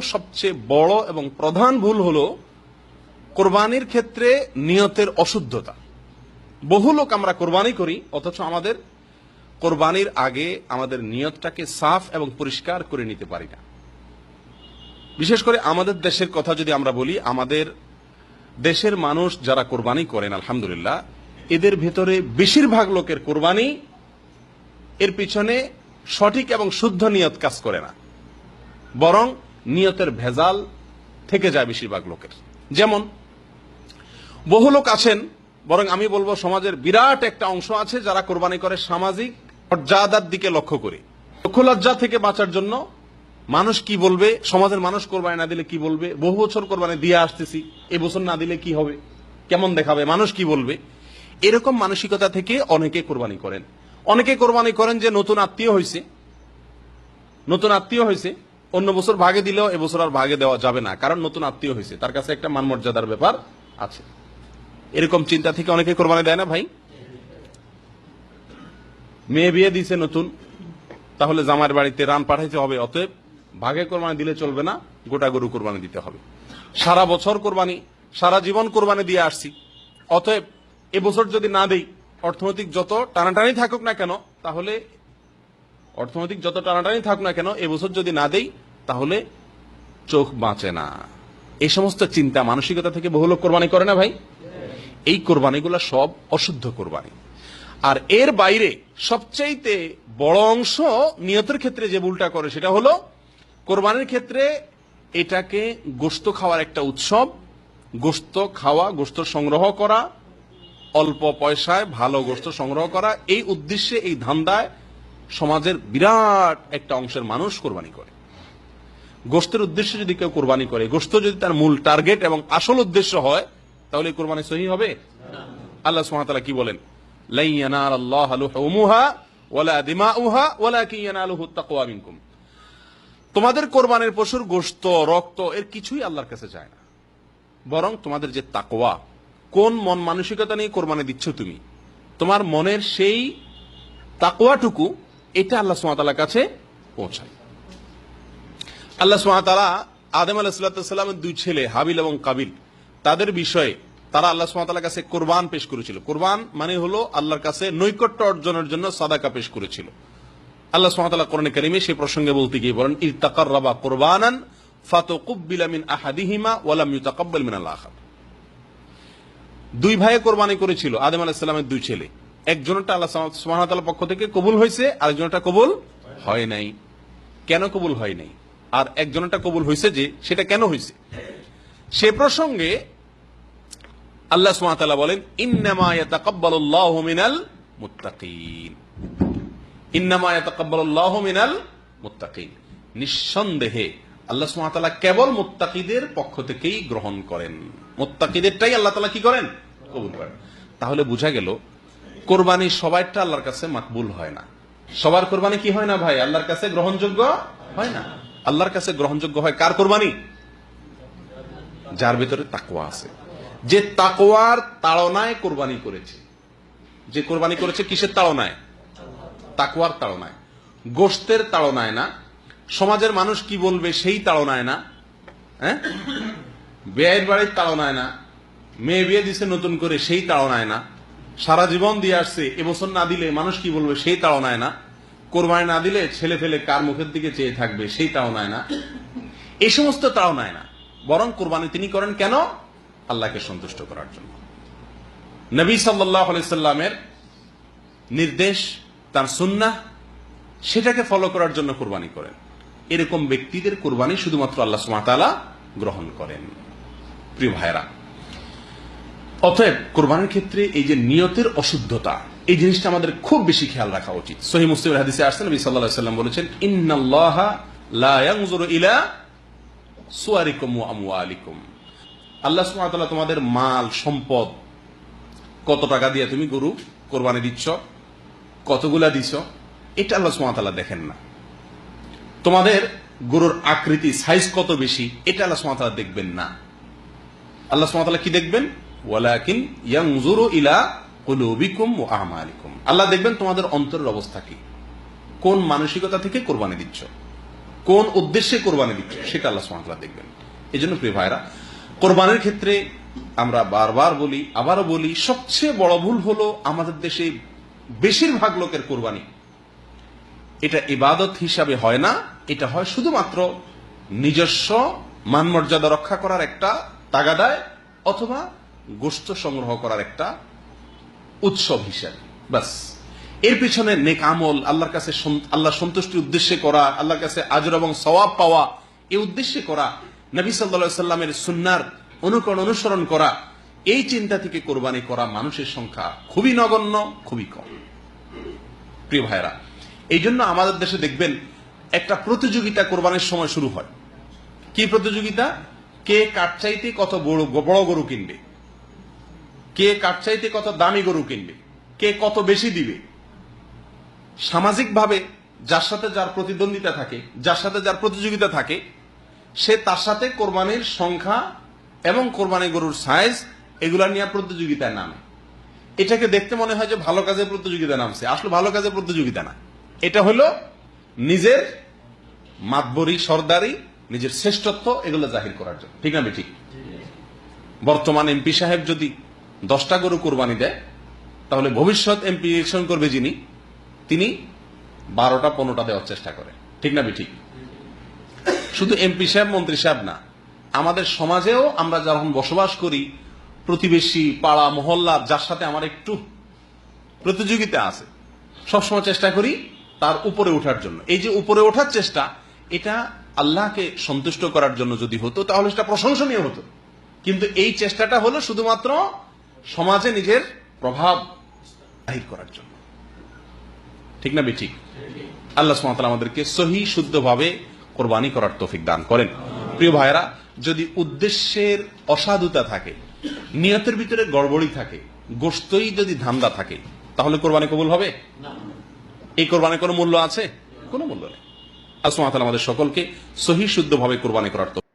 সবচেয়ে বড় এবং প্রধান ভুল হলো কোরবানির ক্ষেত্রে নিয়তের অশুদ্ধতা। বহু লোক আমরা কোরবানি করি, অথচ আমাদের কোরবানির আগে আমাদের নিয়তটাকে সাফ এবং পরিষ্কার করে নিতে পারি না। বিশেষ করে আমাদের দেশের কথা যদি আমরা বলি, আমাদের দেশের মানুষ যারা কোরবানি করেন, আলহামদুলিল্লাহ, এদের ভেতরে বেশিরভাগ লোকের কোরবানি এর পিছনে সঠিক এবং শুদ্ধ নিয়ত কাজ করে না। বরং নিয়তের ভেজাল থেকে যায় বেশিরভাগ লোকের। যেমন, বহু লোক আছেন, বরং আমি বলব সমাজের বিরাট একটা অংশ আছে যারা কোরবানি করে সামাজিক মর্যাদার দিকে লক্ষ্য করে। লক্ষ্যলজ্জা থেকে বাঁচার জন্য মানুষ কি বলবে, সমাজের মানুষ কোরবানি না দিলে কি বলবে, বহু বছর কোরবানি দিয়ে আসতেছি এবছর না দিলে কি হবে, কেমন দেখাবে, মানুষ কি বলবে? এরকম মানসিকতা থেকে অনেকে কোরবানি করেন। অনেকে কোরবানি করেন যে নতুন আত্মীয় হয়েছে নতুন আত্মীয় হয়েছে অন্য বছর ভাগে দিলেও এবছর আর ভাগে দেওয়া যাবে না, কারণ নতুন আত্মীয় হয়েছে। তার কাছে একটা মান মর্যাদার ব্যাপার আছে। এরকম চিন্তা থেকে অনেকে কোরবানি দেয় না ভাই? মেয়ে বিয়ে দিছে নতুন, তাহলে জামার বাড়িতে রান পাঠাইতে হবে, অতএব ভাগে কোরবানি দিলে চলবে না, গোটা গরু কোরবানি দিতে হবে। সারা বছর কোরবানি, সারা জীবন কোরবানি দিয়ে আসছি। অতএব এবছর যদি না দেই, অর্থনৈতিক যত টানাটানি থাকুক না কেন, তাহলে অর্থনৈতিক যত টানাটানি থাকুক না কেন, এবছর যদি না দেই, তাহলে চোখ বাঁচে না। এই সমস্ত চিন্তা মানসিকতা থেকে বহু লোক কোরবানি করে না ভাই? এই কোরবানিগুলো সব অশুদ্ধ কোরবানি। আর এর বাইরে সবচাইতে বড় অংশ নিয়তের ক্ষেত্রে যে ভুলটা করে, সেটা হলো কোরবানির ক্ষেত্রে এটাকে গোস্ত খাওয়ার একটা উৎসব। গোস্ত খাওয়া, গোস্ত সংগ্রহ করা, অল্প পয়সায় ভালো গোস্ত সংগ্রহ করা, এই উদ্দেশ্যে, এই ধান্দায় সমাজের বিরাট একটা অংশের মানুষ কোরবানি করে। গোস্তের উদ্দেশ্যে যদি কেউ কোরবানি করে গোস্ত যদি তার মূল টার্গেট এবং আসল উদ্দেশ্য হয়, তাহলে কোরবানি সহি হবে? আল্লাহ সুবহানাহু কি বলেন? তোমাদের কোরবানির পশুর গোস্ত রক্ত, এর কিছুই আল্লাহর কাছে যায় না। বরং তোমাদের যে তাকওয়া, কোন মন মানসিকতা নিয়ে কোরবানি দিচ্ছ তুমি, তোমার মনের সেই তাকওয়াটুকু এটা আল্লাহ সুবহানাহু কাছে পৌঁছায়। আল্লাহ সুবহানাহু আদম আলাহিসাল্লামের দুই ছেলে, হাবিল এবং কাবিল, তাদের বিষয়ে তারা আল্লাহ সুবহানাহু কাছে কোরবান পেশ করেছিল। কোরবান মানে হলো আল্লাহর কাছে নৈকট্য অর্জনের জন্য সাদাকা পেশ করেছিল। আল্লাহ সুবহানাহু কোরআনে কারিমে সেই প্রসঙ্গে বলতে গিয়ে বলেন ইরতাকাররাবা কোরবানান ফাতুকুব্বিলা মিন দুই ভাইয়ে কোরবানি করেছিল, আদম আলাইহিস সালামের দুই ছেলে। একজনটা আল্লাহ তাআলার পক্ষ থেকে কবুল হয়েছে, আরেকজনটা কবুল হয় নাই। কেন কবুল হয় নাই? আর একজনটা কবুল হয়েছে যে, সেটা কেন হয়েছে? সে প্রসঙ্গে আল্লাহ ওয়া বলেন, ইন্নামা ইয়াতাকাব্বালুল্লাহু মিনাল মুত্তাকিন। ইন্নামা ইয়াতাকাব্বালুল্লাহু মিনাল মুত্তাকিন। নিঃসন্দেহে আল্লাহ ওয়া কেবল মুত্তাকিদের পক্ষ থেকেই গ্রহণ করেন। মুত্তাকিদেরটাই আল্লাহ তালা কি করেন? কবুল করেন। তাহলে বোঝা গেল কোরবানি সবাইটা আল্লাহর কাছে মাকবুল হয় না। সবার কোরবানি কি হয় না ভাই? আল্লাহর কাছে গ্রহণযোগ্য হয় না? আল্লাহর কাছে গ্রহণযোগ্য হয় কার কোরবানি? যার ভিতরে তাকওয়া আছে। যে তাকওয়ার তাড়নায় কোরবানি করেছে। যে কোরবানি করেছে কিসের তাড়নায়? তাকওয়ার তাড়নায়। গোস্তের তাড়নায় না। সমাজের মানুষ কি বলবে সেই তাড়নায় না। হ্যাঁ? ব্যয়ের বাড়ির তাড়নায় না। মেয়ে বিয়ে দিছে নতুন করে সেই তাড়নায় না। সারা জীবন দিয়ে আসছে, এবছর না দিলে মানুষ কি বলবে? সেই তাড়নায় না। কোরবানি না দিলে ছেলে ফেলে কার মুখের দিকে চেয়ে থাকবে? সেই তাড়নায় না। এই সমস্ত তাড়নায় না। বরং কোরবানি তিনি করেন কেন? আল্লাহকে সন্তুষ্ট করার জন্য। নবী সাল্লাহ সাল্লামের নির্দেশ, তার সুন্না সেটাকে ফলো করার জন্য কোরবানি করেন। এরকম ব্যক্তিদের কোরবানি শুধুমাত্র আল্লাহ সুমাতালা গ্রহণ করেন। প্রিয় ভাইরা অতএব কোরবানির ক্ষেত্রে এই যে নিয়তের অশুদ্ধতা, এই জিনিসটা আমাদের খুব বেশি খেয়াল রাখা উচিত। সহি মুসলিম হাদিসে আসছেন নবী সাল্লাল্লাহু সাল্লাম বলেছেন, ইন্নাল্লাহা লা ইয়ানজুরু ইলা সুয়ারিকুম ওয়া আমওয়ালিকুম। আল্লাহ সুবহানাহু ওয়া তোমাদের মাল, সম্পদ, কত টাকা দিয়ে তুমি গরু কোরবানি দিচ্ছ, কতগুলা দিছ এটা আল্লাহ সুবহানাহু দেখেন না। তোমাদের গরুর আকৃতি সাইজ কত বেশি, এটা আল্লাহ সুবহানাহু দেখবেন না। আল্লাহ সুবহানাহু কি দেখবেন? ওয়ালাকিন ইলা কুলুবিকুম ওয়া আমালিকুম। আল্লাহ দেখবেন তোমাদের অন্তরের অবস্থা কি? কোন মানসিকতা থেকে কোরবানি দিচ্ছ? কোন উদ্দেশ্যে কোরবানি দিচ্ছ? সেটা আল্লাহ সুবহানাহু দেখবেন। এই জন্য প্রিয় ভাইরা কোরবানির ক্ষেত্রে আমরা বারবার বলি, আবারও বলি, সবচেয়ে বড় ভুল হলো আমাদের দেশে বেশিরভাগ লোকের কোরবানি। এটা ইবাদত হিসাবে হয় না, এটা হয় শুধুমাত্র নিজস্ব মানমর্যাদা রক্ষা করার একটা তাগাদায় অথবা গোষ্ঠ সংগ্রহ করার একটা উৎসব হিসাবে। বাসের পিছনে নেক আমল, আল্লাহর কাছে আল্লাহ সন্তুষ্টির উদ্দেশ্যে করা, আল্লাহর কাছে আজর এবং সওয়াব পাওয়া, এ উদ্দেশ্যে করা, নবী সাল্লা সাল্লামের সুন্নার অনুকরণ অনুসরণ করা, এই চিন্তা থেকে কোরবানি করা মানুষের সংখ্যা খুবই নগণ্য, খুবই কম। প্রিয় ভাইরা এই জন্য আমাদের দেশে দেখবেন একটা প্রতিযোগিতা কোরবানির সময় শুরু হয়। কি প্রতিযোগিতা? কে কাঠ চাইতে কত বড় বড় গরু কিনবে? কে কাঠ চাইতে কত দামি গরু কিনবে? কে কত বেশি দিবে? সামাজিকভাবে যার সাথে যার প্রতিদ্বন্দ্বিতা থাকে, যার সাথে যার প্রতিযোগিতা থাকে, সে তার সাথে কোরবানির সংখ্যা এবং কোরবানি গরুর সাইজ এগুলা নিয়ে প্রতিযোগিতায় নামে। এটাকে দেখতে মনে হয় যে ভালো কাজের প্রতিযোগিতা নামছে। আসলে ভালো কাজের প্রতিযোগিতা না। এটা হলো নিজের মাতবরি, সর্দারি, নিজের শ্রেষ্ঠত্ব এগুলো জাহির করার জন্য। ঠিক না ঠিক বর্তমান এমপি সাহেব যদি দশটা গরু কোরবানি দেয়, তাহলে ভবিষ্যৎ এমপি ইলেকশন করবে যিনি, তিনি বারোটা, পনেরোটা দেওয়ার চেষ্টা করে। ঠিক না ঠিক শুধু এমপি সাহেব, মন্ত্রী সাহেব না, আমাদের সমাজেও আমরা যখন বসবাস করি, প্রতিবেশী, পাড়া, মহল্লা, যার সাথে আমার একটু প্রতিযোগিতা আছে, সবসময় চেষ্টা করি তার উপরে ওঠার জন্য। এই যে উপরে ওঠার চেষ্টা, এটা আল্লাহকে সন্তুষ্ট করার জন্য যদি হতো, তাহলে সেটা প্রশংসনীয় হতো। কিন্তু এই চেষ্টাটা হলো শুধুমাত্র সমাজে নিজের প্রভাব জাহির করার জন্য। ঠিক না ঠিক আল্লাহ সুমাতাল আমাদেরকে সহি শুদ্ধভাবে কোরবানি করার তৌফিক দান করেন। প্রিয় ভাইরা যদি উদ্দেশ্যের অসাধুতা থাকে নিয়তের ভিতরে গড়বড়ি থাকে গোস্তই যদি ধান্দা থাকে তাহলে কোরবানি কবুল হবে? এই কোরবানির কোনো মূল্য আছে? কোনো মূল্য নেই। আল্লাহ সুবহানাহু আমাদের সকলকে সহি শুদ্ধভাবে কোরবানি করার তৌফিক